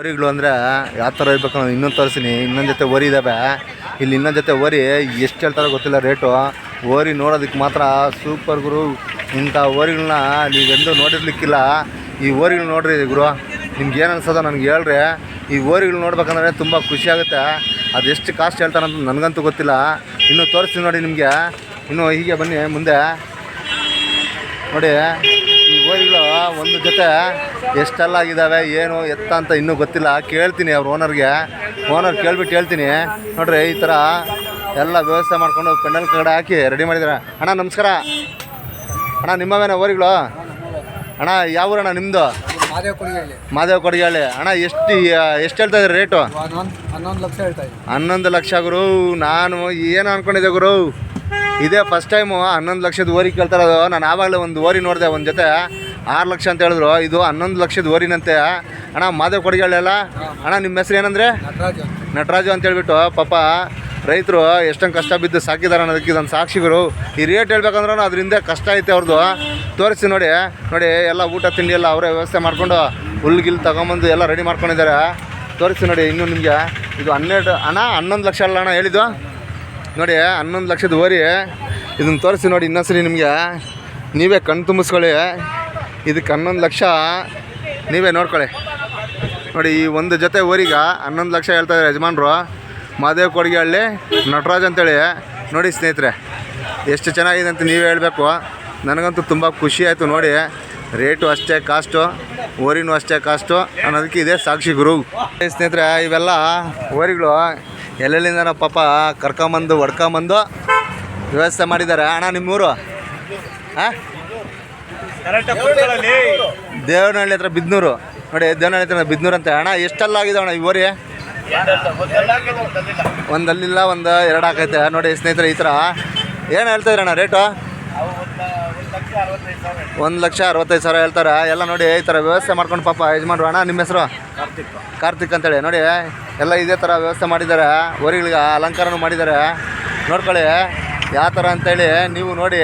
ಓರಿಗಳು ಅಂದ್ರೆ ಯಾವ ಥರ ಇರ್ಬೇಕು ನಾನು ಇನ್ನೊಂದು ತೋರಿಸ್ತೀನಿ. ಇನ್ನೊಂದು ಜೊತೆ ಓರಿ ಇದ್ದಾವೆ ಇಲ್ಲಿ ಇನ್ನೊಂದು ಜೊತೆ ಓರಿ ಎಷ್ಟು ಹೇಳ್ತಾರೋ ಗೊತ್ತಿಲ್ಲ ರೇಟು. ಓರಿ ನೋಡೋದಕ್ಕೆ ಮಾತ್ರ ಸೂಪರ್ ಗುರು. ಇಂಥ ಓರಿಗಳನ್ನ ನೀವೆಂದೂ ನೋಡಿರ್ಲಿಕ್ಕಿಲ್ಲ. ಈ ಓರಿಗಳು ನೋಡ್ರಿ ಗುರು. ನಿಮ್ಗೆ ಏನು ಅನ್ಸೋದೋ ನನಗೆ ಹೇಳ್ರಿ. ಈ ಓರಿಗಳು ನೋಡ್ಬೇಕಂದ್ರೆ ತುಂಬ ಖುಷಿ ಆಗುತ್ತೆ. ಅದು ಎಷ್ಟು ಕಾಸ್ಟ್ ಹೇಳ್ತಾರಂತ ನನಗಂತೂ ಗೊತ್ತಿಲ್ಲ. ಇನ್ನು ತೋರಿಸ್ತೀನಿ ನೋಡಿ ನಿಮಗೆ. ಇನ್ನು ಹೀಗೆ ಬನ್ನಿ ಮುಂದೆ. ನೋಡಿ. ಒಂದು ಜೊತೆ ಎಷ್ಟೆಲ್ಲ ಆಗಿದ್ದಾವೆ ಏನು ಎತ್ತ ಅಂತ ಇನ್ನೂ ಗೊತ್ತಿಲ್ಲ. ಕೇಳ್ತೀನಿ ಅವ್ರ ಓನರ್ಗೆ ಓನರ್ ಕೇಳ್ಬಿಟ್ಟು ಹೇಳ್ತೀನಿ. ನೋಡ್ರಿ, ಈ ಥರ ಎಲ್ಲ ವ್ಯವಸ್ಥೆ ಮಾಡ್ಕೊಂಡು ಪೆಂಡಲ್ ಕಡೆ ಹಾಕಿ ರೆಡಿ ಮಾಡಿದ್ದಾರೆ ಅಣ್ಣ, ನಮಸ್ಕಾರ. ಅಣ್ಣ ನಿಮ್ಮವೇನ ಓರಿಗಳು ಅಣ್ಣ, ಯಾವ ಊರಣ್ಣ ನಿಮ್ಮದು ಮಾದೇವ ಕೊಡುಗೆ ಮಾದೇವ ಕೊಡಗಳ್ಳಿ ಅಣ್ಣ, ಎಷ್ಟು ಎಷ್ಟು ಹೇಳ್ತಾ ಇದ್ದೀರಿ ರೇಟು ಹನ್ನೊಂದು ಲಕ್ಷ ಗುರು. ನಾನು ಏನು ಅನ್ಕೊಂಡಿದ್ದೆ ಗುರು? ಇದೇ ಫಸ್ಟ್ ಟೈಮು ಹನ್ನೊಂದು ಲಕ್ಷದ ಓರಿ ಕೇಳ್ತಾರದು ನಾನು ಆವಾಗಲೇ ಒಂದು ಓರಿ ನೋಡಿದೆ ಒಂದು ಜೊತೆ. ಆರು ಲಕ್ಷ ಅಂತ ಹೇಳಿದ್ರು. ಇದು ಹನ್ನೊಂದು ಲಕ್ಷದ ಓರಿನಂತೆ ಅಣ್ಣ ಮಾದೇವ್ ಹೇಳಲ್ಲ ಅಣ್ಣ ನಿಮ್ಮ ಹೆಸ್ರು ಏನಂದ್ರೆ? ನಟರಾಜ್ ಅಂತ. ನಟರಾಜು ಅಂತ ಹೇಳ್ಬಿಟ್ಟು ಪಾಪ ರೈತರು ಎಷ್ಟೊಂದು ಕಷ್ಟ ಬಿದ್ದು ಸಾಕಿದ್ದಾರೆ ಅನ್ನೋದಕ್ಕೆ ಇದೊಂದು ಸಾಕ್ಷಿಗಳು ಈ ರೇಟ್ ಹೇಳ್ಬೇಕಂದ್ರೂ ಅದರಿಂದ ಕಷ್ಟ ಐತೆ ಅವ್ರದ್ದು ತೋರಿಸಿ ನೋಡಿ. ನೋಡಿ ಎಲ್ಲ ಊಟ ತಿಂಡಿ ಎಲ್ಲ ಅವರೇ ವ್ಯವಸ್ಥೆ ಮಾಡ್ಕೊಂಡು ಹುಲ್ಗಿಲ್ ತೊಗೊಂಬಂದು ಎಲ್ಲ ರೆಡಿ ಮಾಡ್ಕೊಂಡಿದ್ದಾರೆ. ತೋರಿಸಿ ನೋಡಿ ಇನ್ನು ನಿಮಗೆ. ಇದು ಹನ್ನೆರಡು ಅಣ್ಣ ಹನ್ನೊಂದು ಲಕ್ಷ ಅಲ್ಲ ಅಣ್ಣ ಹೇಳಿದ್ದು? ನೋಡಿ ಹನ್ನೊಂದು ಲಕ್ಷದ ಓರಿ ಇದನ್ನು ತೋರಿಸಿ ನೋಡಿ ಇನ್ನೊಂದ್ಸರಿ ನಿಮಗೆ. ನೀವೇ ಕಣ್ಣು ತುಂಬಿಸ್ಕೊಳ್ಳಿ. ಇದಕ್ಕೆ ಹನ್ನೊಂದು ಲಕ್ಷ ನೀವೇ ನೋಡ್ಕೊಳ್ಳಿ. ನೋಡಿ, ಈ ಒಂದು ಜೊತೆ ಊರಿಗೆ ಹನ್ನೊಂದು ಲಕ್ಷ ಹೇಳ್ತಾ ಇದ್ದಾರೆ ಯಜಮಾನ್ರು. ಮಾದೇವ್ ಕೊಡಗಿಹಳ್ಳಿ, ನಟರಾಜ್ ಅಂತೇಳಿ. ನೋಡಿ ಸ್ನೇಹಿತರೆ, ಎಷ್ಟು ಚೆನ್ನಾಗಿದೆ ಅಂತ ನೀವೇ ಹೇಳಬೇಕು. ನನಗಂತೂ ತುಂಬ ಖುಷಿ ಆಯಿತು ನೋಡಿ. ರೇಟು ಅಷ್ಟೇ, ಕಾಸ್ಟು ಓರಿನೂ ಅಷ್ಟೇ ಕಾಸ್ಟು. ಅನ್ನೋದಕ್ಕೆ ಇದೇ ಸಾಕ್ಷಿ ಗುರು. ಸ್ನೇಹಿತರೆ, ಇವೆಲ್ಲ ಓರಿಗಳು ಎಲ್ಲೆಲ್ಲಿಂದ ಪಾಪ ಕರ್ಕೊಂಬಂದು ಹೊಡ್ಕೊಂಬಂದು ವ್ಯವಸ್ಥೆ ಮಾಡಿದ್ದಾರೆ. ಅಣ್ಣ, ನಿಮ್ಮೂರು? ಹಾಂ ದೇವನಹಳ್ಳಿ ಹತ್ರ ಬಿದ್ನೂರು. ನೋಡಿ, ದೇವನಹಳ್ಳಿ ಹತ್ರ ಬಿದ್ನೂರು ಅಂತ. ಅಣ್ಣ, ಎಷ್ಟೆಲ್ಲ ಆಗಿದೆ ಅಣ್ಣ ಇವರಿ ಒಂದಲ್ಲಿಲ್ಲ, ಒಂದು ಎರಡು ಹಾಕೈತೆ. ನೋಡಿ, ಸ್ನೇಹಿತರೆ, ಈ ಥರ. ಏನು ಹೇಳ್ತಾ ಅಣ್ಣ ರೇಟು? ಒಂದು ಲಕ್ಷ ಅರವತ್ತೈದು ಸಾವಿರ ಹೇಳ್ತಾರೆ. ಎಲ್ಲ ನೋಡಿ, ಈ ಥರ ವ್ಯವಸ್ಥೆ ಮಾಡ್ಕೊಂಡು ಪಾಪ ಯಜಮಾನ್ರು. ಅಣ್ಣ, ನಿಮ್ಮ ಹೆಸರು? ಕಾರ್ತಿಕ್ ಅಂತೇಳಿ. ನೋಡಿ, ಎಲ್ಲ ಇದೇ ಥರ ವ್ಯವಸ್ಥೆ ಮಾಡಿದ್ದಾರೆ. ಓರಿಗಳಿಗೆ ಅಲಂಕಾರನೂ ಮಾಡಿದ್ದಾರೆ. ನೋಡ್ಕೊಳ್ಳಿ, ಯಾವ ಥರ ಅಂತೇಳಿ ನೀವು ನೋಡಿ.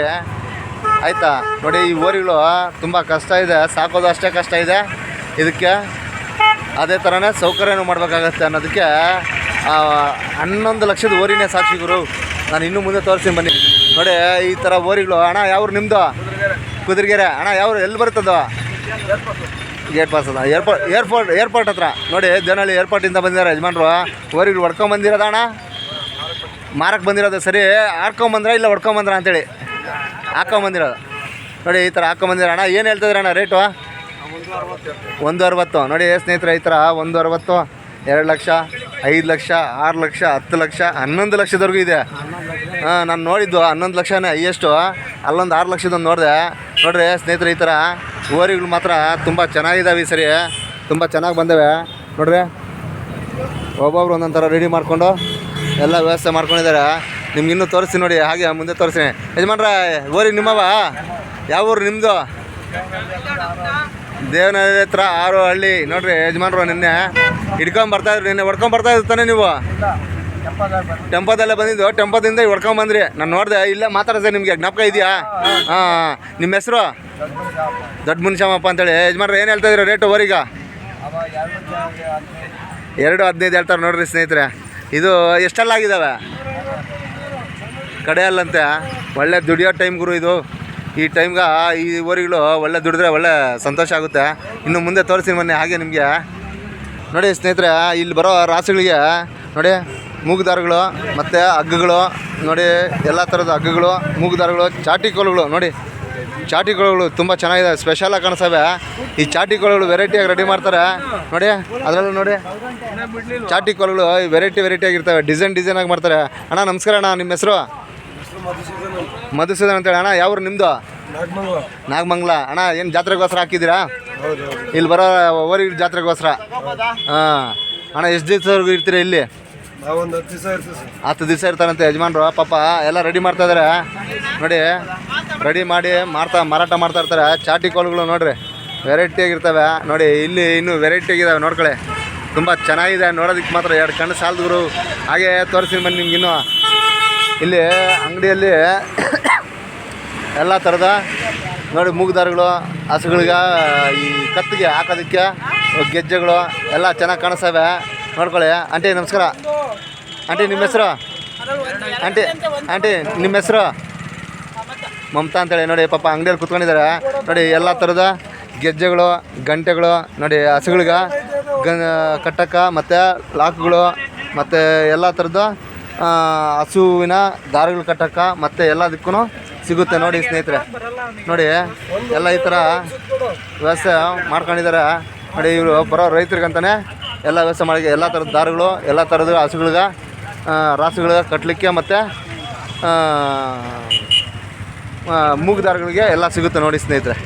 ಆಯಿತಾ? ನೋಡಿ, ಈ ಓರಿಗಳು ತುಂಬ ಕಷ್ಟ ಇದೆ. ಸಾಕೋದು ಅಷ್ಟೇ ಕಷ್ಟ ಇದೆ. ಇದಕ್ಕೆ ಅದೇ ಥರನೇ ಸೌಕರ್ಯನೂ ಮಾಡಬೇಕಾಗತ್ತೆ ಅನ್ನೋದಕ್ಕೆ ಹನ್ನೊಂದು ಲಕ್ಷದ ಓರಿನೇ ಸಾಕ್ಷಿ ಗುರು. ನಾನು ಇನ್ನೂ ಮುಂದೆ ತೋರಿಸ್ತೀನಿ ಬನ್ನಿ. ನೋಡಿ, ಈ ಥರ ಓರಿಗಳು. ಅಣ್ಣ, ಯಾವ್ರು ನಿಮ್ಮದು ಕುದುರೆಗೆರೆ. ಅಣ್ಣ, ಯಾವ್ರು? ಎಲ್ಲಿ ಬರ್ತದೋ ಗೇಟ್ ಪಾಸ್ ಅದ. ಏರ್ಪೋರ್ಟ್ ಏರ್ಪೋರ್ಟ್ ಏರ್ಪೋರ್ಟ್ ಹತ್ರ. ನೋಡಿ, ದೇವನಹಳ್ಳಿ ಏರ್ಪೋರ್ಟಿಂದ ಬಂದಿದ್ದಾರೆ ಯಜಮಾನ್ರು. ಓರಿಗಳು ಹೊಡ್ಕೊಂಬಂದಿರೋದ ಅಣ್ಣ? ಮಾರಕ್ಕೆ ಬಂದಿರೋದು ಸರಿ. ಆಡ್ಕೊಂಬಂದ್ರ ಇಲ್ಲ ಹೊಡ್ಕೊಂಬಂದ್ರ ಅಂತೇಳಿ. ಹಾಕೊಂಬಂದಿರೋದು. ನೋಡಿ, ಈ ಥರ ಹಾಕೊಂಬಂದಿರ ಅಣ್ಣ, ಏನು ಹೇಳ್ತಿದ್ರೆ ಅಣ್ಣ ರೇಟು ಒಂದು ಅರವತ್ತು. ನೋಡಿ, ಸ್ನೇಹಿತರೆ, ಈ ಥರ ಒಂದು ಅರವತ್ತು, ಎರಡು ಲಕ್ಷ, ಐದು ಲಕ್ಷ, ಆರು ಲಕ್ಷ, ಹತ್ತು ಲಕ್ಷ, ಹನ್ನೊಂದು ಲಕ್ಷದವರೆಗೂ ಇದೆ. ಹಾಂ, ನಾನು ನೋಡಿದ್ದು ಹನ್ನೊಂದು ಲಕ್ಷನೇ ಹೈಯೆಸ್ಟು ಅಲ್ಲೊಂದು ಆರು ಲಕ್ಷದೊಂದು ನೋಡಿದೆ. ನೋಡ್ರಿ, ಸ್ನೇಹಿತರೆ, ಈ ಥರ ಓರಿಗಳು ಮಾತ್ರ ತುಂಬ ಚೆನ್ನಾಗಿದ್ದಾವೆ ಈ ಸರಿ. ತುಂಬ ಚೆನ್ನಾಗಿ ಬಂದವೆ. ನೋಡ್ರಿ, ಒಬ್ಬೊಬ್ರು ಒಂದೊಂದು ಥರ ರೆಡಿ ಮಾಡಿಕೊಂಡು ಎಲ್ಲ ವ್ಯವಸ್ಥೆ ಮಾಡ್ಕೊಂಡಿದ್ದಾರೆ. ನಿಮ್ಗೆ ಇನ್ನೂ ತೋರಿಸ್ತೀನಿ ನೋಡಿ, ಹಾಗೆ ಮುಂದೆ ತೋರಿಸ್ತೀನಿ. ಯಜಮಾನ್ರ ಓರಿ ನಿಮ್ಮವ? ಯಾವ ಊರು ನಿಮ್ಮದು ದೇವನಹಳ್ಳಿ ಹತ್ರ ಆರು ಹಳ್ಳಿ ನೋಡ್ರಿ, ಯಜಮಾನ್ರು ನಿನ್ನೆ ಹಿಡ್ಕೊಂಡ್ ಬರ್ತಾ ಇದ್ರಿ, ನಿನ್ನೆ ಹೊಡ್ಕೊಂಡ್ ಬರ್ತಾ ತಾನೆ ನೀವು? ಟೆಂಪೋದಲ್ಲೇ ಬಂದಿದ್ದು, ಟೆಂಪೋದಿಂದ ಹೊಡ್ಕೊಂಡ್ ಬಂದ್ರಿ. ನಾನು ನೋಡಿದೆ, ಇಲ್ಲೇ ಮಾತಾಡಿದೆ ನಿಮಗೆ, ಜ್ಞಾಪಕ ಇದೆಯಾ? ಹಾಂ ನಿಮ್ಮ ಹೆಸರು? ದೊಡ್ಡ ಮುನ್ಶಾಮಪ್ಪ ಅಂತೇಳಿ. ಯಜಮಾನ್ರು, ಏನು ಹೇಳ್ತಾ ಇದ್ರಿ ರೇಟು ಓರಿಗ ಎರಡು ಹದಿನೈದು ಹೇಳ್ತಾರೆ ನೋಡ್ರಿ ಸ್ನೇಹಿತರೆ. ಇದು ಎಷ್ಟೆಲ್ಲ ಆಗಿದ್ದಾವೆ ಕಡೆಯಲ್ಲಂತೆ ಒಳ್ಳೆ ದುಡಿಯೋ ಟೈಮ್ ಗುರು ಇದು. ಈ ಟೈಮ್ಗೆ ಈ ಊರಿಗಳು ಒಳ್ಳೆ ದುಡಿದ್ರೆ ಒಳ್ಳೆ ಸಂತೋಷ ಆಗುತ್ತೆ. ಇನ್ನು ಮುಂದೆ ತೋರಿಸಿ ಮೊನ್ನೆ ಹಾಗೆ ನಿಮಗೆ. ನೋಡಿ ಸ್ನೇಹಿತರೆ, ಇಲ್ಲಿ ಬರೋ ರಾಸುಗಳಿಗೆ, ನೋಡಿ ಮೂಗುದಾರಗಳು ಮತ್ತು ಹಗ್ಗಗಳು, ನೋಡಿ ಎಲ್ಲ ಥರದ ಹಗ್ಗಗಳು, ಮೂಗುದಾರಗಳು, ಚಾಟಿ ಕೋಲುಗಳು, ನೋಡಿ. ಚಾಟಿ ಕೋಲುಗಳು ತುಂಬ ಚೆನ್ನಾಗಿದೆ ಸ್ಪೆಷಲಾಗಿ ಕಾಣಿಸ್ತವೆ ಈ ಚಾಟಿ ಕೋಲುಗಳು ವೆರೈಟಿಯಾಗಿ ರೆಡಿ ಮಾಡ್ತಾರೆ. ನೋಡಿ, ಅದರಲ್ಲೂ ನೋಡಿ. ಚಾಟಿ ಕೋಲುಗಳು ವೆರೈಟಿ ವೆರೈಟಿಯಾಗಿರ್ತವೆ ಡಿಸೈನ್ ಡಿಸೈನಾಗಿ ಮಾಡ್ತಾರೆ. ಅಣ್ಣ, ನಮಸ್ಕಾರ ಅಣ್ಣ, ನಿಮ್ಮ ಹೆಸರು? ಮಧುಸೂದನ್ ಅಂತೇಳಿ ಅಣ್ಣ ಯಾವ್ರು ನಿಮ್ಮದು ನಾಗಮಂಗ್ಲ. ಅಣ್ಣ ಏನು ಜಾತ್ರೆಗೋಸ್ಕರ ಹಾಕಿದಿರಾ ಇಲ್ಲಿ ಬರೋ ಓರಿ ಜಾತ್ರೆಗೋಸ್ಕರ? ಹಾಂ. ಅಣ್ಣ ಎಷ್ಟು ದಿವಸವರೆಗೂ ಇರ್ತೀರಾ ಇಲ್ಲಿ? ಹತ್ತು ದಿವಸ ಇರ್ತಾರಂತೆ ಯಜಮಾನ್ರು ಪಾಪ ಎಲ್ಲ ರೆಡಿ ಮಾಡ್ತಾ ಇದಾರೆ. ನೋಡಿ ರೆಡಿ ಮಾಡಿ ಮಾರ್ತಾ ಮಾರಾಟ ಮಾಡ್ತಾ ಇರ್ತಾರೆ. ಚಾಟಿ ಕೋಲ್ಗಳು ನೋಡ್ರಿ ವೆರೈಟಿಯಾಗಿರ್ತವೆ ನೋಡಿ ಇಲ್ಲಿ ಇನ್ನೂ ವೆರೈಟಿಯಾಗಿದ್ದಾವೆ ನೋಡ್ಕೊಳ್ಳಿ. ತುಂಬ ಚೆನ್ನಾಗಿದೆ ನೋಡೋದಕ್ಕೆ ಮಾತ್ರ ಎರಡು ಕಣ್ಣು ಸಾಲದ್ರು ಹಾಗೆ ತೋರಿಸಿ ಬನ್ನಿ ನಿಮ್ಗೆ ಇನ್ನೂ. ಇಲ್ಲಿ ಅಂಗಡಿಯಲ್ಲಿ ಎಲ್ಲ ಥರದ ನೋಡಿ ಮೂಗುದಾರಗಳು ಹಸುಗಳಿಗೆ ಈ ಕತ್ತಿಗೆ ಹಾಕೋದಕ್ಕೆ ಗೆಜ್ಜೆಗಳು ಎಲ್ಲ ಚೆನ್ನಾಗಿ ಕಾಣಿಸ್ತವೆ. ನೋಡ್ಕೊಳ್ಳಿ. ಆಂಟಿ ನಮಸ್ಕಾರ. ಆಂಟಿ ನಿಮ್ಮ ಹೆಸರು? ಆಂಟಿ ಆಂಟಿ ನಿಮ್ಮ ಹೆಸರು? ಮಮತಾ ಅಂತೇಳಿ. ನೋಡಿ ಪಾಪ ಅಂಗಡಿಯಲ್ಲಿ ಕುತ್ಕೊಂಡಿದ್ದಾರೆ. ನೋಡಿ ಎಲ್ಲ ಥರದ ಗೆಜ್ಜೆಗಳು ಗಂಟೆಗಳು ನೋಡಿ ಹಸುಗಳಿಗೆ ಗ ಕಟ್ಟಕ್ಕ ಮತ್ತು ಲಾಕ್ಗಳು ಮತ್ತು ಎಲ್ಲ ಥರದ್ದು ಆ, ಹಸುವಿನ ದಾರಗಳು ಕಟ್ಟಕ್ಕ ಮತ್ತು ಎಲ್ಲದಕ್ಕೂ ಸಿಗುತ್ತೆ ನೋಡಿ ಸ್ನೇಹಿತರೆ. ನೋಡಿ, ಎಲ್ಲ ಈ ಥರ ವ್ಯವಸ್ಥೆ ಮಾಡ್ಕೊಂಡಿದ್ದಾರೆ. ನೋಡಿ, ಇವರು ಬರೋ ರೈತರಿಗಂತಾನೆ ಎಲ್ಲ ವ್ಯವಸ್ಥೆ ಮಾಡಿ, ಎಲ್ಲ ಥರದ ದಾರಗಳು, ಎಲ್ಲ ಥರದ ಹಸುಗಳಿಗೆ ರಾಸುಗಳಿಗೆ ಕಟ್ಟಲಿಕ್ಕೆ ಮತ್ತು ಮೂಗು ದಾರಗಳಿಗೆ ಎಲ್ಲ ಸಿಗುತ್ತೆ ನೋಡಿ ಸ್ನೇಹಿತರೆ.